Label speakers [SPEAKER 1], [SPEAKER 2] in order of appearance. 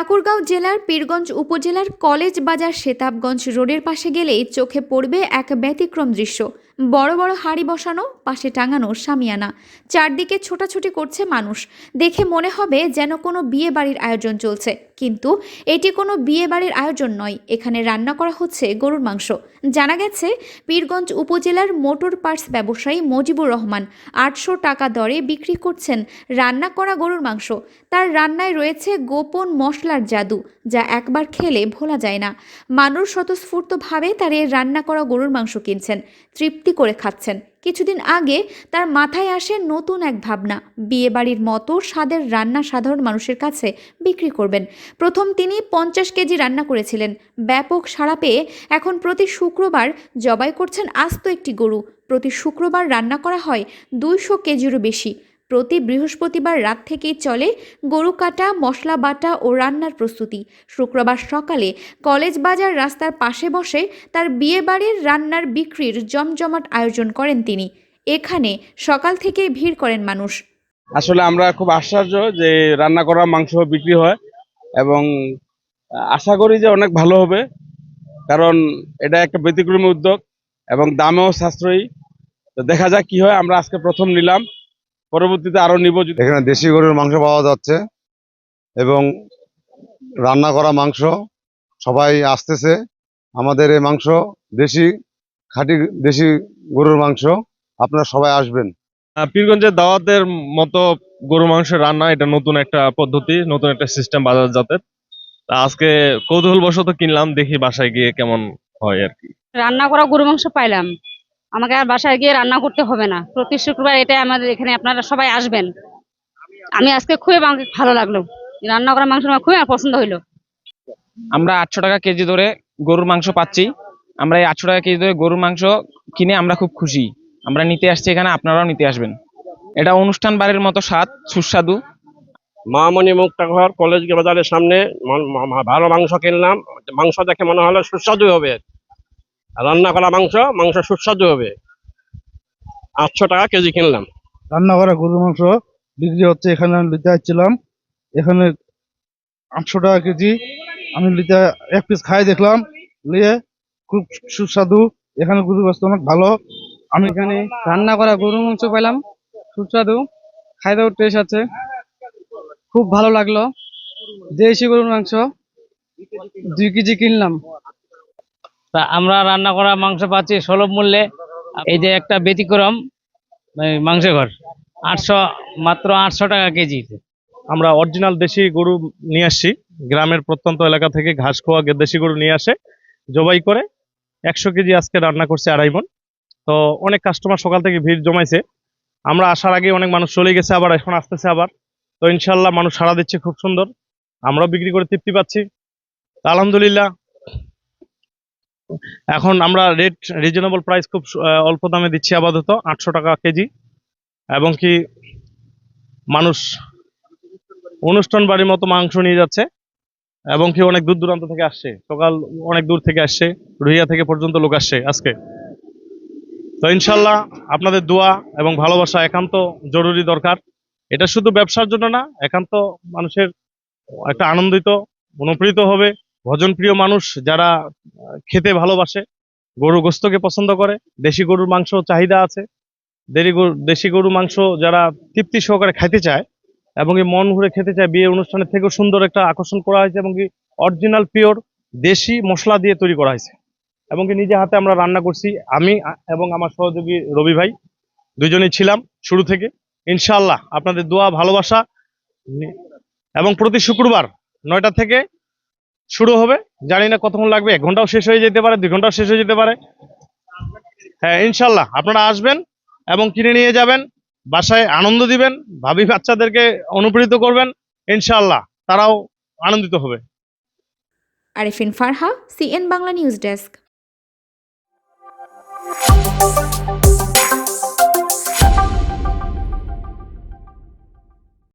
[SPEAKER 1] ঠাকুরগাঁও জেলার পীরগঞ্জ উপজেলার কলেজ বাজার সেতাবগঞ্জ রোডের পাশে গেলেই চোখে পড়বে এক ব্যতিক্রম দৃশ্য। বড় বড় হাড়ি বসানো, পাশে টাঙানো সামিয়ানা। চারদিকে ছোটাছুটি করছে মানুষ। দেখে মনে হবে যেন কোনো বিয়ে বাড়ির আয়োজন চলছে। কিন্তু এটি কোনো বিয়ে বাড়ির আয়োজন নয়। এখানে রান্না করা হচ্ছে গরুর মাংস। জানা গেছে, পীরগঞ্জ উপজেলার মোটর পার্টস ব্যবসায়ী মজিবুর রহমান আটশো টাকা দরে বিক্রি করছেন রান্না করা গরুর মাংস। তার রান্নায় রয়েছে গোপন মশলার জাদু, যা একবার খেলে ভোলা যায় না। মানুষ স্বতঃস্ফূর্তভাবে তার এই রান্না করা গরুর মাংস কিনছেন, তৃপ্তি করে খাচ্ছেন। কিছুদিন আগে তার মাথায় আসে নতুন এক ভাবনা। বিয়েবাড়ির মতো স্বাদের রান্না সাধারণ মানুষের কাছে বিক্রি করবেন। প্রথম তিনি পঞ্চাশ কেজি রান্না করেছিলেন। ব্যাপক সাড়া পেয়ে এখন প্রতি শুক্রবার জবাই করছেন আস্ত একটি গরু। প্রতি শুক্রবার রান্না করা হয় দুইশো কেজিরও বেশি। প্রতি বৃহস্পতিবার রাত থেকেই চলে গরু কাটা, মশলা বাটা ও রান্নার প্রস্তুতি। শুক্রবার সকালে কলেজ বাজার রাস্তার পাশে বসে তার বিয়েবাড়ির রান্নার বিক্রির জমজমাট আয়োজন করেন তিনি। এখানে সকাল থেকেই ভিড় করেন মানুষ।
[SPEAKER 2] আসলে আমরা খুব আশ্চর্য যে রান্না করা মাংস বিক্রি হয় এবং আশা করি যে অনেক ভালো হবে, কারণ এটা একটা ব্যতিক্রমী উদ্যোগ এবং দামেও সাশ্রয়ী। তো দেখা যাক কি হয়, আমরা আজকে প্রথম নিলাম। পরবর্তীতে আরও নিব
[SPEAKER 3] এখানে দেশি গরুর মাংস পাওয়া যাচ্ছে এবং রান্না করা মাংস সবাই আসতেছে। আমাদের এই মাংস দেশি খাঁটি দেশি গরুর মাংস আপনারা সবাই আসবেন।
[SPEAKER 4] পীরগঞ্জের দাওয়াতের মতো গরু মাংসের রান্না এটা নতুন একটা পদ্ধতি নতুন একটা সিস্টেম বাজারজাতের তা আজকে কৌতূহল বশত কিনলাম দেখি বাসায় গিয়ে কেমন হয় আর কি।
[SPEAKER 5] রান্না করা গরু মাংস পাইলাম। আমাকে আর বাসায় গিয়ে রান্না করতে হবে না। প্রতি শুক্রবার এটা আমাদের এখানে আপনারা সবাই আসবেন। আমি আজকে খুবই আমাকে ভালো লাগল। রান্না করা মাংস আমার খুবই পছন্দ হইল।
[SPEAKER 6] আমরা আটশো টাকা কেজি ধরে গরুর মাংস পাচ্ছি। আমরা এই আটশো টাকা কেজি ধরে গরুর মাংস কিনে আমরা খুব খুশি। আমরা নিতে আসছি এখানে আপনারাও নিতে আসবেন। এটা অনুষ্ঠান বাড়ির মতো স্বাদ সুস্বাদু।
[SPEAKER 7] মামনি মুক্তাঘর কলেজ বাজারের সামনে ভালো মাংস কিনলাম। মাংস দেখে মনে হলো সুস্বাদু হবে। রান্না করা মাংস মাংস সুস্বাদু হবে। আটশো টাকা কেজি কিনলাম।
[SPEAKER 8] রান্না করা গরুর মাংস বিক্রি হচ্ছে, এখানে আমি নিতে আসছিলাম। এখানে আটশো টাকা কেজি। আমি নিতে এক পিস খাই দেখলাম, নিয়ে খুব সুস্বাদু। এখানে গরুর গোস্ত অনেক ভালো। আমি এখানে
[SPEAKER 9] রান্না করা গরুর মাংস পেলাম সুস্বাদু। খাইতেও টেস্ট আছে। খুব ভালো লাগল। দেশি গরুর মাংস, দুই কেজি কিনলাম।
[SPEAKER 6] তা আমরা রান্না করা মাংস পাচ্ছি সুলভ মূল্যে। এই যে একটা ব্যতিক্রম মাংস ঘর। আটশো, মাত্র আটশো টাকা কেজি।
[SPEAKER 4] আমরা অরিজিনাল দেশি গরু নিয়ে আসছি। গ্রামের প্রত্যন্ত এলাকা থেকে ঘাস খোয়া দেশি গরু নিয়ে আসে। জবাই করে একশো কেজি আজকে রান্না করছে আড়াই মন। তো অনেক কাস্টমার সকাল থেকে ভিড় জমাইছে। আমরা আসার আগে অনেক মানুষ চলে গেছে আবার, এখন আসতেছে আবার। তো ইনশাল্লাহ মানুষ সারা দিচ্ছে, খুব সুন্দর। আমরাও বিক্রি করে তৃপ্তি পাচ্ছি। আলহামদুলিল্লাহ এখন আমরা রেট রিজনেবল প্রাইস খুব অল্প দামে দিচ্ছি আপাতত, আটশো টাকা কেজি। এবং কি মানুষ অনুষ্ঠান বাড়ির মতো মাংস নিয়ে যাচ্ছে, এবং কি অনেক দূর দূরান্ত থেকে আসছে। সকাল অনেক দূর থেকে আসছে, রুহিয়া থেকে পর্যন্ত লোক আসছে আজকে। তো ইনশাল্লাহ আপনাদের দোয়া এবং ভালোবাসা একান্ত জরুরি দরকার। এটা শুধু ব্যবসার জন্য না, একান্ত মানুষের একটা আনন্দিত অনুপ্রীত হবে। ভজন প্রিয় মানুষ যারা খেতে ভালোবাসে, গরু গোস্তকে পছন্দ করে, দেশি গরুর মাংস চাহিদা আছে, দেরি গরু, দেশি গরু মাংস যারা তৃপ্তি সহকারে খাইতে চায় এবং কি মন ঘুরে খেতে চায় বিয়ে অনুষ্ঠানের থেকেও সুন্দর একটা আকর্ষণ করা হয়েছে এবং কি অরিজিনাল পিওর দেশি মশলা দিয়ে তৈরি করা হয়েছে। এবং কি নিজে হাতে আমরা রান্না করছি, আমি এবং আমার সহযোগী রবি ভাই, দুজনেই ছিলাম শুরু থেকে। ইনশাআল্লাহ আপনাদের দোয়া, ভালোবাসা, এবং প্রতি শুক্রবার নয়টা থেকে শুরু হবে। জানি না কতক্ষণ লাগবে, এক ঘন্টাও শেষ হয়ে যেতে পারে, দুই ঘন্টাও শেষ হয়ে যেতে পারে। হ্যাঁ ইনশাল্লাহ আপনারা আসবেন এবং কিনে নিয়ে যাবেন, বাসায় আনন্দ দিবেন, ভাবি বাচ্চাদেরকে অনুপ্রেরিত করবেন, ইনশাল্লাহ তারাও আনন্দিত হবে।
[SPEAKER 1] Arifin Farha, CN Bangla news desk.